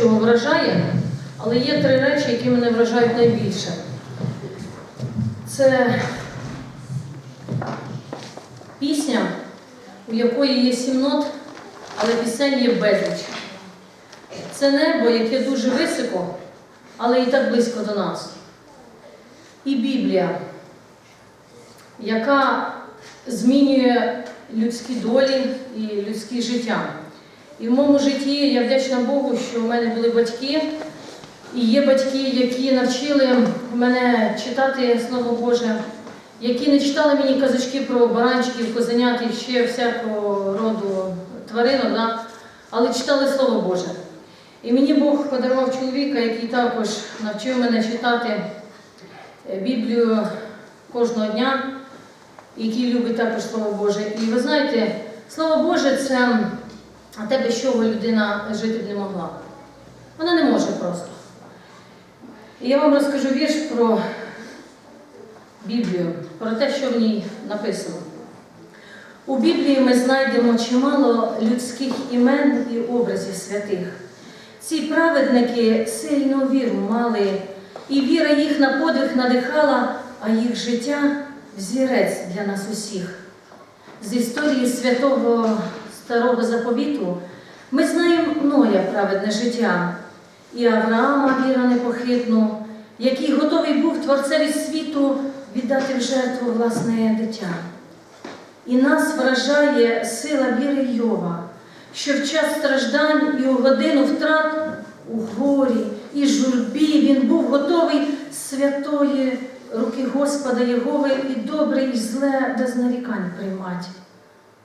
чого вражає, але є три речі, які мене вражають найбільше. Це пісня, у якої є сім нот, але пісень є безліч. Це небо, яке дуже високо, але і так близько до нас. І Біблія, яка змінює людські долі і людське життя. І в моєму житті я вдячна Богу, що в мене були батьки, і є батьки, які навчили мене читати Слово Боже, які не читали мені казочки про баранчиків, козенят і ще всякого роду тваринок, да? але читали Слово Боже. І мені Бог подарував чоловіка, який також навчив мене читати е, Біблію кожного дня, який любить також Слово Боже. І ви знаєте, Слово Боже це те, без чого людина жити б не могла. Вона не може просто. І я вам розкажу вірш про Біблію, про те, що в ній написано. У Біблії ми знайдемо чимало людських імен і образів святих. Ці праведники сильну віру мали, і віра їх на подвиг надихала, а їх життя взірець для нас усіх. З історії святого Старого Заповіту ми знаємо Ноя праведне життя, і Авраама віра непохитну, який готовий був творцеві світу віддати в жертву власне дитя. І нас вражає сила віри Йова, що в час страждань і у годину втрат у горі і журбі він був готовий святої руки Господа Єгови і добре, і зле без нарікань приймати.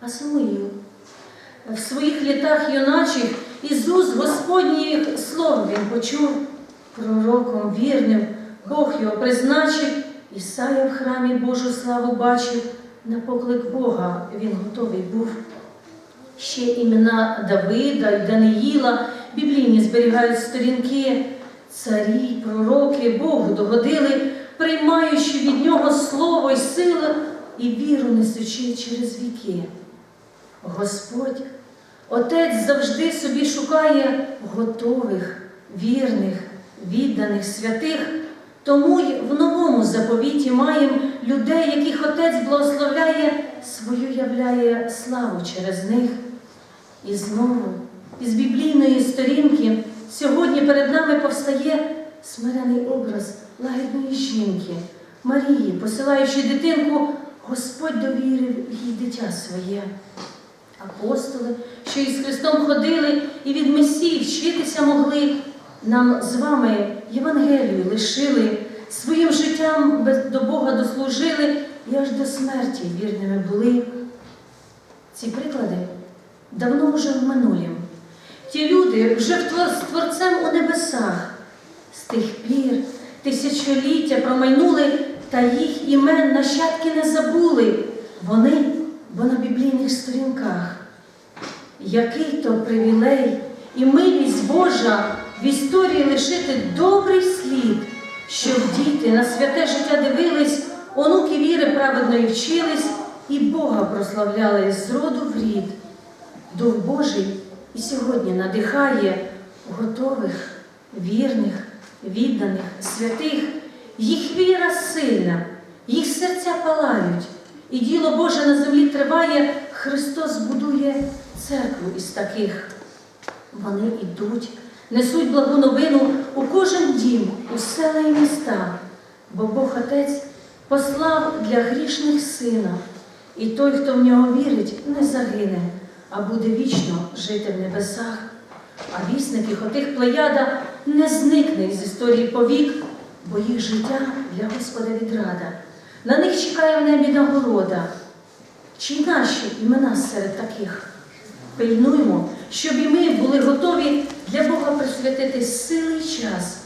А Самуїл в своїх літах юначих із уст Господніх слов він почув, пророком вірним, Бог його призначив, Ісая в храмі Божу славу бачив, на поклик Бога він готовий був. Ще імена Давида і Даниїла, біблійні зберігають сторінки, царі, пророки, Богу догодили, приймаючи від нього слово і силу і віру несучи через віки. Господь, Отець завжди собі шукає готових, вірних, відданих, святих, тому й в новому заповіті маємо людей, яких Отець благословляє, свою являє славу через них. І знову, із біблійної сторінки, сьогодні перед нами повстає смирений образ лагідної жінки, Марії, посилаючи дитинку, Господь довірив їй дитя своє. Апостоли, що із Христом ходили і від Месії вчитися могли, нам з вами Євангелію лишили, своїм життям до Бога дослужили і аж до смерті вірними були. Ці приклади давно вже в минулім. Ті люди вже з Творцем у небесах. З тих пір тисячоліття промайнули, та їх імен нащадки не забули. Вони, бо на біблійних сторінках. Який то привілей і милість Божа в історії лишити добрий слід, щоб діти на святе життя дивились, онуки віри праведної вчились і Бога прославляли з роду в рід. Дух Божий і сьогодні надихає готових, вірних, відданих, святих. Їх віра сильна, їх серця палають, і діло Боже на землі триває, Христос будує церкву із таких. Вони йдуть, несуть благу новину у кожен дім, у села і міста, бо Бог Отець послав для грішних сина, і той, хто в нього вірить, не загине, а буде вічно жити в небесах. А вісник отих плеяда не зникне із історії повік, бо їх життя для Господа відрада. На них чекає в небі нагорода. Чи наші імена серед таких? Пильнуймо, щоб і ми були готові для Бога присвятити сили і час,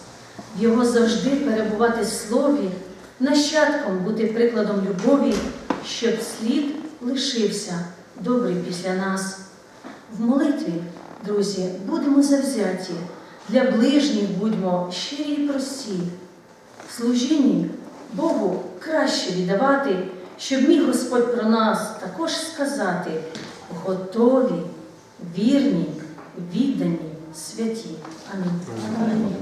в Його завжди перебувати в слові, нащадком бути прикладом любові, щоб слід лишився добрий після нас. В молитві, друзі, будемо завзяті, для ближніх будьмо щирі й прості. В служінні Богу краще віддавати, щоб міг Господь про нас також сказати готові, вірні, віддані, святі. Амінь. Амінь.